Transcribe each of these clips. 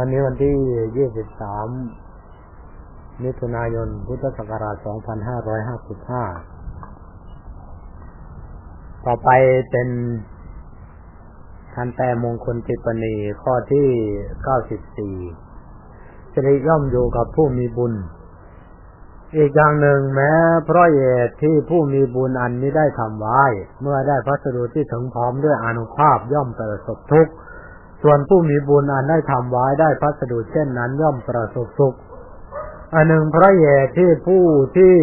วันนี้วันที่ยี่สิบสามมิถุนายน พุทธศักราชสองพันห้าร้อยห้าสิบห้าต่อไปเป็นทันแต่มงคลจิตปณีข้อที่เก้าสิบสี่สิริย่อมอยู่กับผู้มีบุญ อีกอย่างหนึ่งแม้เพราะเหตุที่ผู้มีบุญอันนี้ได้ทำไว้ เมื่อได้พัสดุที่ถึงพร้อมด้วยอนุภาพย่อมประสบทุกข์ ส่วนผู้มีบุญอันได้ทำไว้ได้พัสดุเช่นนั้นย่อมประสบสุข อันหนึ่งพระเหตุที่ผู้ที่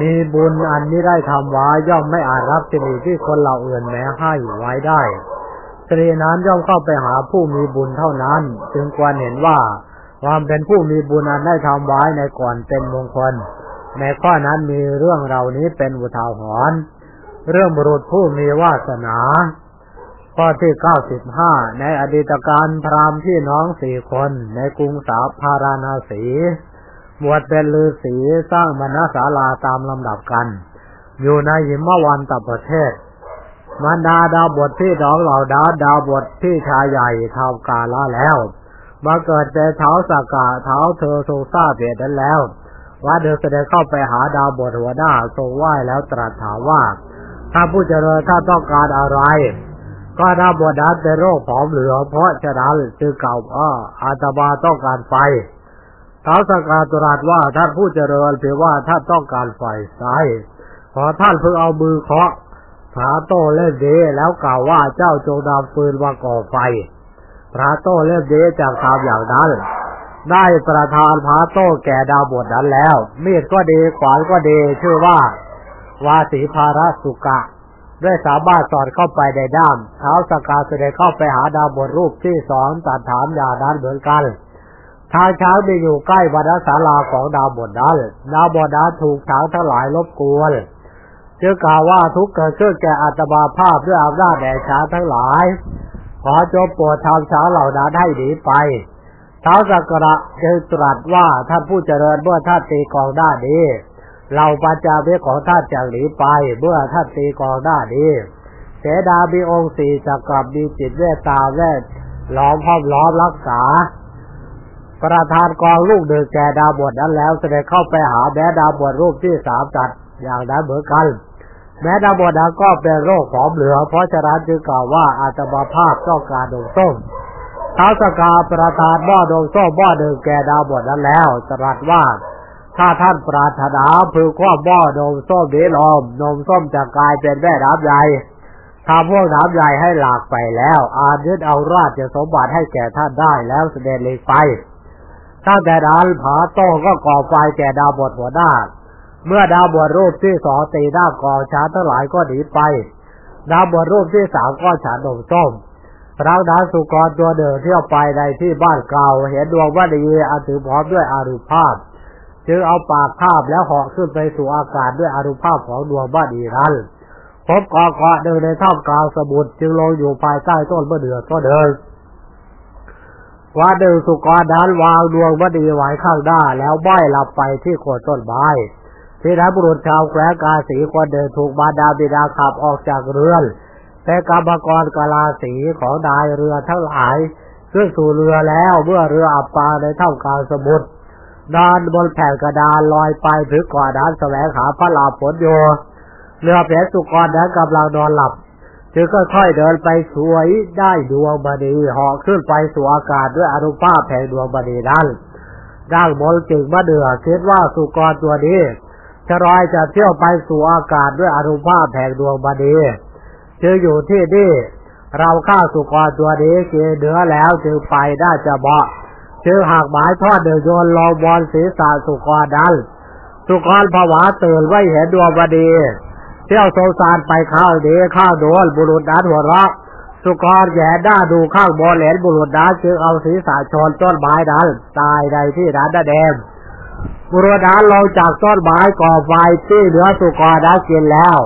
มีบุญอันนี้ได้ทำไว้ย่อมไม่อาจรับสิริที่คนเราอื่นแม้ให้ไว้ได้สิรินั้นย่อมเข้าไปหาผู้มีบุญเท่านั้น จึงควรเห็นว่าความเป็นผู้มีบุญอันได้ทำไว้ในก่อนเป็นมงคล ในข้อนั้นมีเรื่องเหล่านี้เป็นอุทาหรณ์เรื่องบุรุษผู้มีวาสนา ข้อที่เก้าสิบห้าในอดีตการพราหมณ์พี่น้องสี่คนในกรุงสาพาราณาสีบวชเป็นฤาษีสร้างมณศาลาตามลำดับกัน อยู่ในหิมวันตประเทศมันดาดาวบทที่ดองเหล่าดาดาวบทที่ชายใหญ่ทำกาละแล้วมาเกิดแต่เท้าสากาเท้าเธอทรงทราบเหตุนั้นแล้วว่าเดินเสด็จเข้าไปหาดาวบทหัวหน้าทรงไหว้แล้วตรัสถามว่า ถ้าผู้เจริญถ้าต้องการอะไร ก็ถ้าบวดันเป็นโรคผอมเหลือเพราะฉะนั้นจึงเก่าอ้ออาตมาต้องการไฟท้าวสกาตรัสว่าท่านผู้เจริญเพียงว่าท่านต้องการไฟใช่ขอท่านเพิ่งเอามือเคาะพระโตเล่มเดแล้วกล่าวว่าเจ้าจงนำปืนมาก่อไฟ พระโตเล่มเดจากทำอย่างนั้น ได้ประทานพระโตแก่ดาวบทนั้นแล้ว มีดก็ดีขวานก็ดีชื่อว่า วาสีภารสุกะ ด้วยสามารถสอดเข้าไปในด้ามเท้าสกาเสด็จเข้าไปหาดาวบทรูปที่สองตัดถามยางนั้นเหมือนกัน ทางช้างที่อยู่ใกล้บรรศาลาของดาวบทนั้นดาวบทนั้นถูกช้างทั้งหลายรบกวนจึงกล่าวว่าทุกเกิดขึ้นแก่อัตมาภาพด้วยอำนาจแด่ช้างทั้งหลาย ขอจงโปรดทำช้างเหล่านั้นให้หนีไปเท้าสักระจึงตรัสว่าท่านผู้เจริญเมื่อท่านตีกองด้านนี้ เราปัญจาเวของท่านจากหนีไป เมื่อท่านตีกองหน้านี้เสดามีองค์สี่จักกับมีจิตเวตาเวทล้อมห้อมล้อมรักษา ประธานกองลูกเดือแก่ดาบทนั้นแล้วเสด็จเข้าไปหาแม้ดาวบทรูปที่สามจัดอย่างนั้นเหมือนกัน แม้ดาวบทนั้นก็เป็นโรคผอมเหลือ เพราะฉะนั้นจึงกล่าวว่าอาตมาภาพต้องการดงส้มท้าวสกาประธานบ่อดงส้มบ่อหนึ่งแก่ดาบทนั้นแล้วตรัสว่า ถ้าท่านปรารถนาพือข้อบ่อนมส้มเดลอมนมส้มจะกลายเป็นแม่น้ำใหญ่ทำพวกน้ำใหญ่ให้หลากไปแล้ว อาจยึดเอาราชสมบัติให้แก่ท่านได้แล้วเสด็จเลยไปถ้าแต่นั้นผาโต้ก็ก่อไฟแก่ดาวบทหัวหน้า เมื่อดาวบทรูปที่สองตีด้าก่อชาทั้งหลายก็หนีไป ดาวบทรูปที่สามก็ฉานนมส้มพระดาสุกรตัวเดิมเที่ยวไปในที่บ้านเก่าเห็นดวงวัดีอันถือพร้อมด้วยอารุภาพ จึงเอาปากคาบแล้วเหาะขึ้นไปสู่อากาศด้วยอนุภาพของดวงบ้านอีรันพบกอเกาะเดินในท่ามกลางสมุทรจึงลงอยู่ภายใต้ต้นมะเดื่อก็เดินว่าเดินสุกรนั้นวางดวงมดีไว้ข้างหน้าแล้วบ้อยหลับไปที่โคนต้นไม้ที่นั้นบุรุษชาวแคว้นกาสีคนเดินถูกบาดาบิดาขับออกจากเรือนแต่กรรมกรกาลาสีของนายเรือทั้งหลายขึ้นสู่เรือแล้วเมื่อเรืออับปางในท่ามกลางสมุทร นอนบนแผ่นกระดานลอยไปถึงก่อนนั้นแสวงหาพระลาผลโยเรือแผสุกรนั้นกำลังนอนหลับ จึงค่อยๆเดินไปสวยได้ดวงบดีหาะขึ้นไปสู่อากาศด้วยอนุภาพแห่งดวงบดีนั้นดังบนจึงมาเดือคิดว่าสุกรตัวนี้จะรอยจะเที่ยวไปสู่อากาศด้วยอนุภาพแห่งดวงบดีจึงอยู่ที่นี่เราฆ่าสุกรตัวนี้เกเนื้อแล้วจึงไปได้จะเบาะ จึงหากหมายทอดเดือโยนลองบอลศีรษะสุกรนั้น สุกรผวาตื่นไว้เห็นดวงบดี เที่ยวสงสารไปข้าวดีข้าวโดนบุรุษนั้นหัวเราะสุกรแย่ด้าดูข้างบอลเหลนบุรุษนั้นจึงเอาศีรษะชนต้นไม้นั้นตายในที่นั้นแดงบุรุษนั้นลงจากต้นไม้ก่อไฟที่เหลือสุกรนั้นกินแล้ว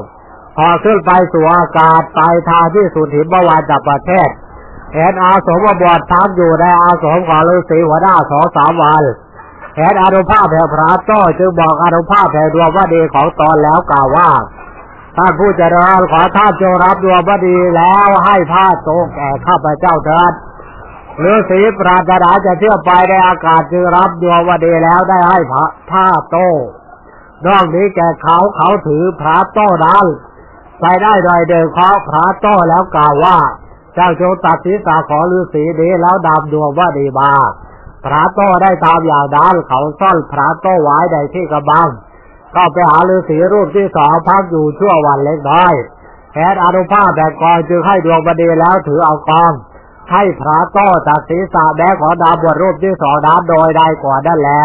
พอขึ้นไปสู่อากาศไปทางที่สุดหิมวานจากประเทศ เห็นอาสมบวชทักอยู่ในอาสมของฤาษีหัวหน้าสองสามวันเห็นอนุภาพแห่งพระโต้จึงบอกอนุภาพแห่งดวงวดีของตอนแล้วกล่าวว่าท่านผู้เจริญขอท่านจงรับดวงวดีแล้วให้ผ้าโตแก่ข้าพเจ้าเถิดฤาษีปราถนาจะเที่ยวไปในอากาศจึงรับดวงวดีแล้วได้ให้ผ้าโต้นอกนี้แกเขาเขาถือพระโต้นั้นไปได้โดยเดินเคาพระโต้แล้วกล่าวว่า เจ้าจงตัดศีรษะขอฤาษีนี้แล้วดำดวงว่าดีมาพระโต้ได้ตามอย่างนั้นเขาซ่อนพระโต้ไว้ในที่กระบังก็ไปหาฤาษีรูปที่สองพักอยู่ชั่ววันเล็กน้อยแทนอนุภาพแต่กองจึงให้ดวงบดีแล้วถือเอากอง ให้พระโต้ตัดศีรษะแม้ขอดาบวชรูปที่สองนั้นโดยได้ก่อนนั่นแหละ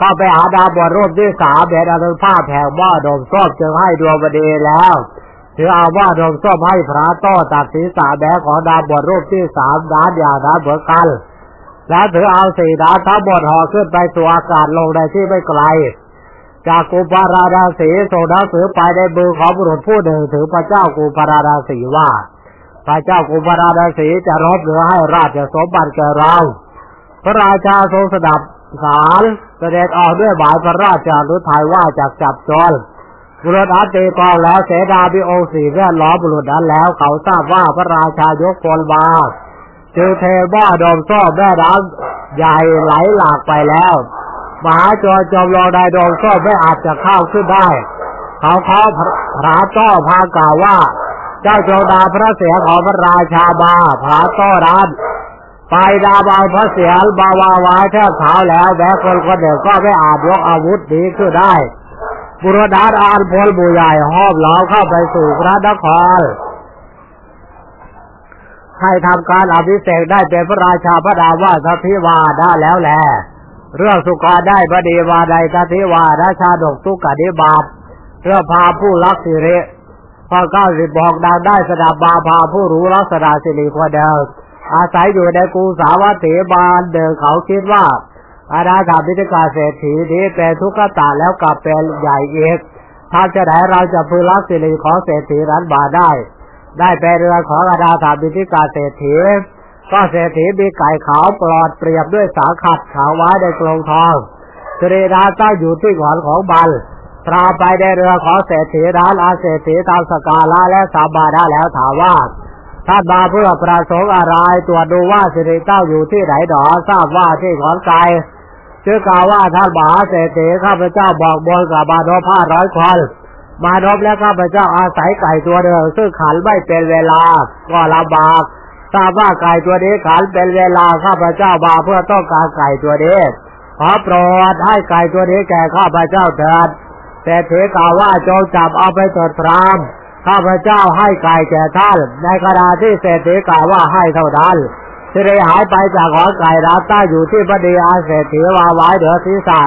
ก็ไปหาดาบวชรูปที่สามแผ่นอนุภาพแผ่หม้อดมส้มจึงให้ดวงบดีแล้ว ถือเอาว่าดมส้มให้พระโต้ตัดศีรษะแม้ของดาบวชรูปที่สามด้านอย่างนั้นเหมือกันแล้วถือเอาสี่ดานทั้งหมดห่อขึ้นไปสู่อากาศลงในที่ไม่ไกล จากกุปาราดาสีส่งหนังสือไปในมือของบุรุษผู้หนึ่งถือพระเจ้ากุปาราดาสีว่าพระเจ้ากุปาราดาสีจะรบหรือให้ราชสมบัติแก่เรา พระราชาทรงสดับสารเสด็จออกด้วยหมายพระราชานุทัยว่าจากจับจร บุรุษอันตีกองแล้วเสดาบิองสีแวดล้อมบุรุษนั้นแล้ว เขาทราบว่าพระราชายกพลมาจึงเทบ้าดอมซ่แม่น้ำใหญ่ไหลหลากไปแล้วมหาจรจอมรอได้ดมโซ่ไม่อาจจะเข้าขึ้นได้ เขาเขาพระต้อพากล่าวว่า เจ้าโจดาพระเสียของพระราชาบาพระต้อร้านไปดาบเอาพระเสียบาวาวายแทบเท้าแล้วแม้คนคนเดียวก็ไม่อาจยกอาวุธนี้ขึ้นได้ บุรดาอานพลบุใหญ่ห้อมล้อมเข้าไปสู่พระนครให้ทำการอภิเษกได้เป็นพระราชาพระดาว่าสทิวาได้แล้วแหละเรื่องสุกาได้พระดีวาใดสัทิวาราชาดกตุกดิบาทเพื่อพาผู้รักสิริพอเก้าสิบบอกดังได้สดับบาพาผู้รู้รักษณะสิริควเดิมอาศัยอยู่ในกูสาวัตถีบาลเดิมเขาคิดว่า อาณาถาพิธิกาเศรษฐีนี้เป็นทุกขตาแล้วกลับเป็นใหญ่เอกถ้าจะไหนเราจะพึงรักสิริของเศรษฐีนั้นบาได้ ได้ไปเรือของอาณาถาพิธิกาเศรษฐีก็เศรษฐีมีไก่ขาวปลอดเปรียบด้วยสาขัดขาวไว้ในกรงทองสิริราชาอยู่ที่ขอนของบัลตราไปในเรือของเศรษฐีร้านอาเศรษฐีตามสกาลาและสาบาได้แล้วถามว่าท่านมาเพื่อประสงค์อะไรตรวจดูว่าสิริเจ้าอยู่ที่ไหนดอทราบว่าที่ขอนไก่ ชื่อกล่าวว่าท่านมหาเศรษฐีข้าพเจ้าบอกบนกับบาดผ้าร้อยคนมานพและข้าพเจ้าอาศัยไก่ตัวเดิมซึ่งขันไม่เป็นเวลา ก็ลำบากทราบว่าไก่ตัวนี้ขันเป็นเวลาข้าพเจ้ามาเพื่อต้องการไก่ตัวนี้ขอโปรดให้ไก่ตัวนี้แก่ข้าพเจ้าเถิดเศรษฐีกล่าวว่าจงจับเอาไปตรวจพรามข้าพเจ้าให้ไก่แก่ท่านในขณะที่เศรษฐีกล่าวว่าให้เท่านั้น สิริหายไปจากหอไก่ราต้าอยู่ที่บดีอาเศรษฐีวาไว้เดือศีรษะ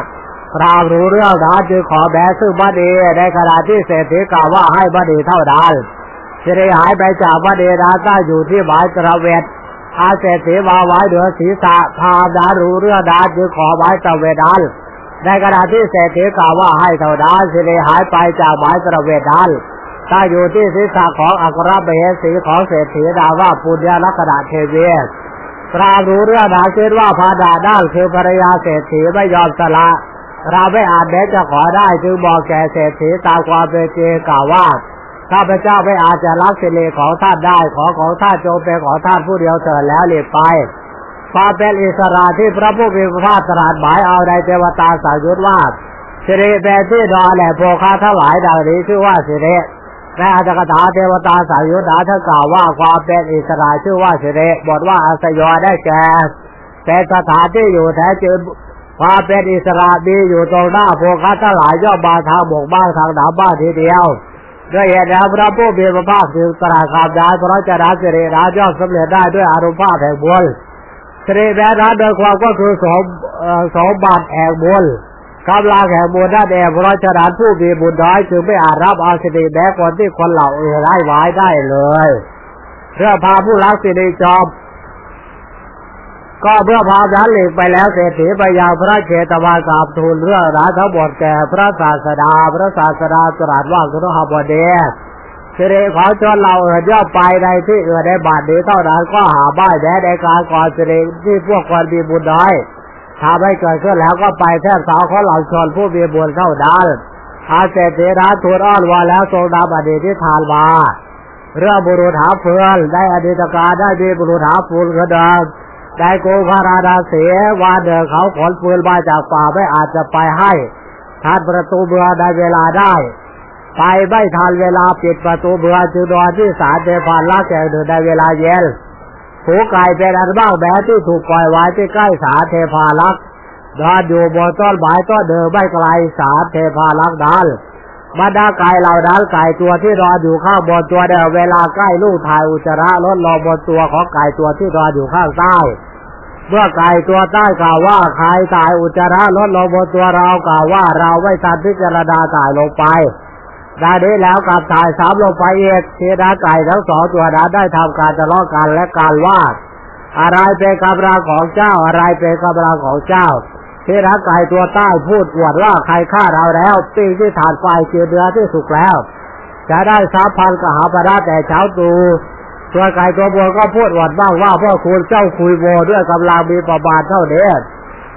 พรามรู้เรื่องนั้นจึงขอแบซึ่งบดีในขณะที่เศรษฐีกล่าวว่าให้บดีเท่านั้นสิริหายไปจากบดีราต้าอยู่ที่หมายตระเวทอาเศรษฐีวาไว้เดือศีรษะพาดารู้เรื่องนั้นจึงขอไว้ตระเวทนั้นในขณะที่เศรษฐีกล่าวว่าให้เท่านั้นสิริหายไปจากหมายตระเวทนั้นถ้าอยู่ที่ศีรษะของอัครเบสีของเศรษฐีดาว่าปุญญาลักษณะเทเว ศปรารู้เรื่องนาคิดว่าพาดาด้านคือภรรยาเศรษฐีไม่ยอมสละเราไม่อาจแม้จะขอได้จึงบอกแก่เศรษฐีตามความเป็นจริงกล่าวว่าข้าพเจ้าไม่อาจจะรับสิริของท่านได้ขอของท่านจงเป็นของท่านผู้เดียวเถิดแล้วเลียไปความเป็นอิสระที่พระผู้มีพระภาคตรัสหมายเอาในเทวตาสายุทธว่าสิริเป็นที่นอนแหละโภคาถวายดังนี้ชื่อว่าสิริ ในอัตถกถาเทวตาสายุทธาท่านกล่าวว่าความเป็นอิสระชื่อว่าสิเรบทว่าอาสยอได้แก่แต่สถานที่อยู่แท้จริงความเป็นอิสระมีอยู่ตรงหน้าพวกข้าทั้งหลายย่อมมาทางบกบ้างทางหนาบ้านทีเดียวด้วยเหตุนั้นพระผู้มีพระภาคจึงตรัสคำได้เพราะจะรับสิริราย่อมสำเร็จได้ด้วยอารมณ์ภาพแห่งบุญสิริแม้นั้นโดยความก็คือสมสมบัติแห่งบุญ กำลังแห่งบุญนั่นเองเพราะฉะนั้นผู้มีบุญน้อยจึงไม่อาจรับอาสิริแม้คนที่คนเหล่าอื่นไร้ไว้ได้เลยเพื่อพาผู้รักสิริจอมก็เพื่อพาดันหลีกไปแล้วเศรษฐีไปยังพระเชตวานกราบทูลเรื่องราวทั้งหมดแก่พระศาสดา พระศาสดาตรัสว่าคุณหบดีสิริขอจนเราเอื่นย่อไปในที่เอื่นในบาทนี้เท่านั้นก็หาบ้านแม้ในการก่อนสิริที่พวกคนมีบุญน้อย ทำให้เกิดขึ้นแล้วก็ไปแทบสาวเขาเหล่าชนผู้มีบุญเท่านั้นอาเศรษฐีร้านทูลอ้อนวอนแล้วทรงนำอดีตที่ทานมาเรื่องบุรุษหาเฟือนได้อดีตการได้มีบุรุษหาฟูลกระเดิมได้โกพาราดาเสียวาเดอเขาขนปืนมาจากป่าไม่อาจจะไปให้ทันประตูเบือได้เวลาได้ ไปไม่ทันเวลาปิดประตูเบือจึงนอนที่สารเทพานลักแก่เดินในเวลาเย็น ผูไก่เป็นอันบ้างแม้ที่ถูกปล่อยไว้ที่ใกล้สาเทพาลักษนอนอยู่บนต้นไม้ต้นเดิมไม่ไกลสาเทพาลักษณ์นั้นบรรดาไก่เหล่านั้นไก่ตัวที่รออยู่ข้างบนตัวเดียวเวลาใกล้ลูกถ่ายอุจจาระลดลงบนตัวของไก่ตัวที่รออยู่ข้างใต้เมื่อไก่ตัวใต้กล่าวว่าใครถ่ายอุจจาระลดลงบนตัวเรากล่าวว่าเราไม่ทันพิจารณาถ่ายลงไป ได้นี้แล้วกับถ่ายสามลงไปเอกเทดาไก่ทั้งสองตัวนั้นได้ทำการทะเลาะกันและการว่าอะไรเป็นกำลังของเจ้าอะไรเป็นกำลังของเจ้าที่รักไก่ตัวใต้พูดอวดว่าใครฆ่าเราแล้วปิ้งที่ฐานไฟเจือเดือที่สุกแล้ว จะได้สามพันกหาปณะแต่เช้าตูตัวไก่ตัวบนก็พูดอวดบ้างว่าพ่อคุณเจ้าคุยโมด้วยกำลังมีประบาทเท่าเดีย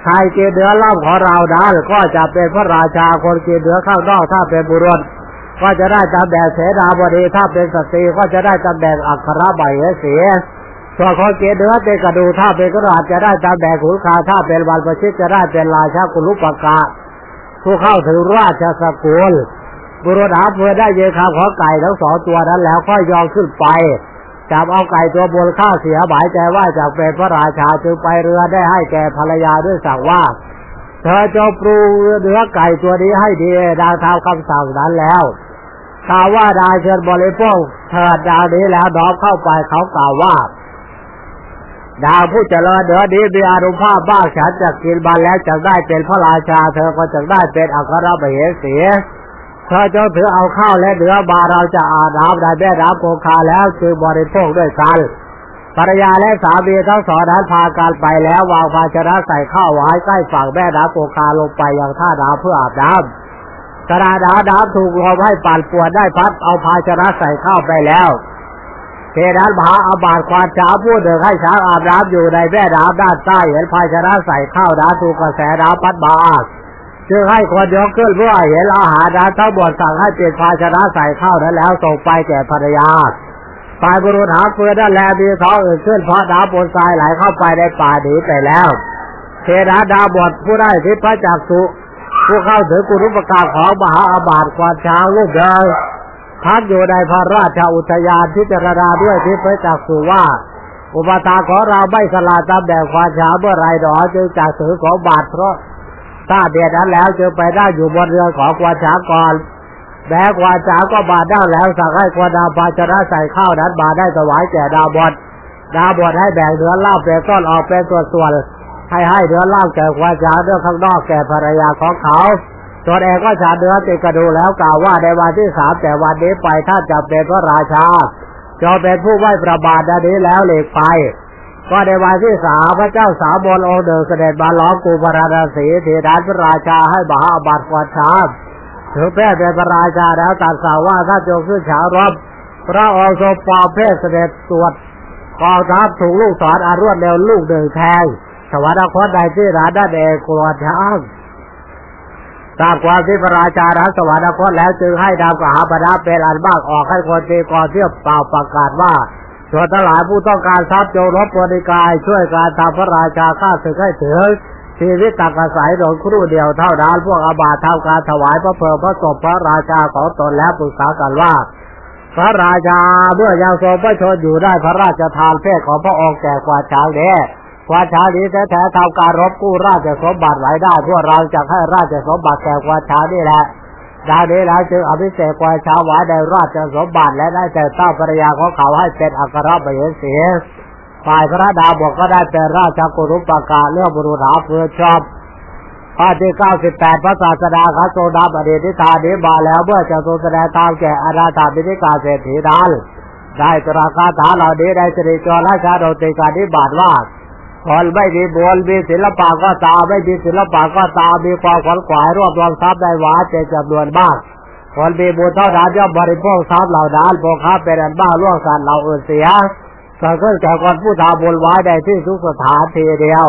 ใครกินเนื้อล่ำของเราได้ก็จะเป็นพระราชาคนกินเนื้อข้างนอกถ้าเป็นบุรุษ ก็จะได้ตำแหน่งเสนาบดีถ้าเป็นสตรีก็จะได้ตำแหน่งอัครใบเสียส่วนของเกเนื้อเป็นกระดูถ้าเป็นกระดาษจะได้ตามแบบขุนคาถ้าเป็นวันประชิตจะได้เป็นราชากุลุปกะผู้เข้าถึงราชสกุลบุรุษหาเพื่อได้เยคำของไก่ทั้งสองตัวนั้นแล้วค่อยยอมขึ้นไปจับเอาไก่ตัวบนข้าเสียหมายใจว่าจากเป็นพระราชาจึงไปเรือได้ให้แก่ภรรยาด้วยสั่งว่า เธอจะปรุงเนื้อไก่ตัวนี้ให้ดีดังทำคำสั่งนั้นแล้ว กล่าวว่าได้เชิญบริโภคเถิดดาวนี้แล้วน้อมเข้าไปเขากล่าวว่า ดาวผู้เจริญเดือดีมีอารุภาพบ้างฉันจะกินมาแล้วจะได้เป็นพระราชา เธอก็จะได้เป็นอัครมเหสีเธอจะถือเอาข้าวและเนื้อบาเราจะอาน้ำได้แม่น้ำโคคาแล้วจึงบริโภคด้วยกันภรรยาและสามีทั้งสองนั้นพากันไปแล้ววางภาชนะใส่ข้าวไว้ใกล้ฝั่งแม่น้ำโคคาลงไปยังท่าน้ำเพื่ออาบน้ำ กระดาษน้ำถูกลมให้ปั่นปวดได้พัดเอาภาชนะใส่ข้าวไปแล้วเทนั้นมหาอาบาตควานช้าพูดถึงให้ช้างอาบน้ำอยู่ในแม่น้ำด้านใต้เห็นภาชนะใส่ข้าวน้ำถูกกระแสน้ำพัดมาจึงให้คนยกขึ้นเพื่อเห็นอาหารน้ำทั้งหมดสั่งให้เปลี่ยนภาชนะใส่ข้าวนั้นแล้วส่งไปแก่ภรรยาฝ่ายบุรุษหาเฟือนั่นแลมีท้องอื่นขึ้นเพราะน้ำบนทรายไหลเข้าไปในป่าหนีไปแล้วเทนาดาบทผู้ได้ทิพระจักสุ ผู้เข้าถึงกุรุปการของมหาอาบาตควานช้างลูกเดินพักอยู่ในพระราชอุทยานพิจารณาด้วยทิพยจักสุว่า อุปตาของเราไม่สลาตามแบบความช้าเมื่อไรดอจึงจากสือของบาทเพราะถ้าเดียนั้นแล้วจึงไปได้อยู่บนเรือของความช้าก่อนแม้ความช้าก็บาดได้แล้วสั่งให้ควาดาภาชนะใส่ข้าวนั้นบาได้ถวายแก่ดาวบดดาวบดให้แบ่งเนื้อเล่าเป็นต้นออกเป็นตัวส่วน ให้ให้เนื้อเล่าแก่ควาชาเรื่องข้างนอกแก่ภรรยาของเขาตัวเองก็ฉันเนื้อติดกระดูแล้วกล่าวว่าในวันที่สามแต่วันนี้ไปถ้าจะเป็นพระราชาจะเป็นผู้ไหวประบาทดันี้แล้วเหล็กไป ก็ในวันที่สามพระเจ้าสามบนองค์เดินเสด็จมาล้อมกูปราณสีเทดานพระราชาให้บาอาบัติกวาชาถึงแพทย์เป็นพระราชาแล้วตัดสาวว่าถ้าจงขึ้นฉารบพระองค์ทรงปอเพศเสด็จตรวจกองทัพถูกลูกศรอารวดเร็วลูกหนึ่งแทง สวรรคตใดที่ราด้านเอกกลัวช้างทราบความที่พระราชารัสวรรคตแล้วจึงให้ดาวกหาปณะเป็นอันมากออกให้คนตีกรเที่ยวเปล่าประกาศว่าส่วนทั้งหลายผู้ต้องการทรัพย์โจรบริกาย ช่วยการทำพระราชาข้าศึกให้ถึงชีวิตตักอาศัยโดนครู่เดียวเท่านั้นพวกอาบาทำการถวายพระเพลิงพระศพพระราชาของตนแล้วปรึกษากันว่า พระราชาเมื่อยังทรงพระชนอยู่ได้พระราชทานเพศของพระองค์แก่กว่าช้างเด้ค วาชานี้แท้ๆทำการรบกู้ราชสมบัติไว้ได้พวกเราจะให้ราชสมบัติแก่ควาชานี่แหละดาวนี้แล้วจึงอภิเษกควาชาไว้ในราชสมบัติและได้แต่เต้าภรรยาของเขาให้เป็นอัครมเหสีฝ่ายพระดาบกก็ได้เป็นราชกุรุปกาเรื่องบุรุษหาเพื่อชอบข้อที่เก้าสิบแปดพระศาสดาคโซดาบดีทิธานี้มาแล้วเมื่อจะทรงแสดงตามแก่อาณาถาบิณิกาเศรษฐีนั้นได้ตราคาถาเหล่านี้ได้สิริจรและชาโดติการนิบาตว่า คนไม่มีบุญมีศิลปะก็ตาไม่มีศิลปะก็ตามีความขวัญขวายรวบรวมทรัพย์ได้หวาเจจำนวนมากคนมีบุญเท่านั้นย่อมบริโภคทรัพย์เหล่านั้นพวกค้าเป็นอันบ้าล่วงสัตว์เหล่าอื่นเสียก็ขึ้นแก่คนผู้ทำบุญไว้ในที่ทุกสถานทีเดียว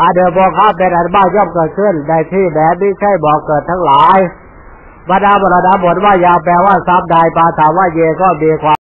อาเดอพวกค้าเป็นอันบ้าย่อมเกิดขึ้นในที่แดนไม่ใช่บอกเกิดทั้งหลายบรรดาบรรดาบทว่ายาแปลว่าทรัพย์ใดปาถาว่าเยก็มีความ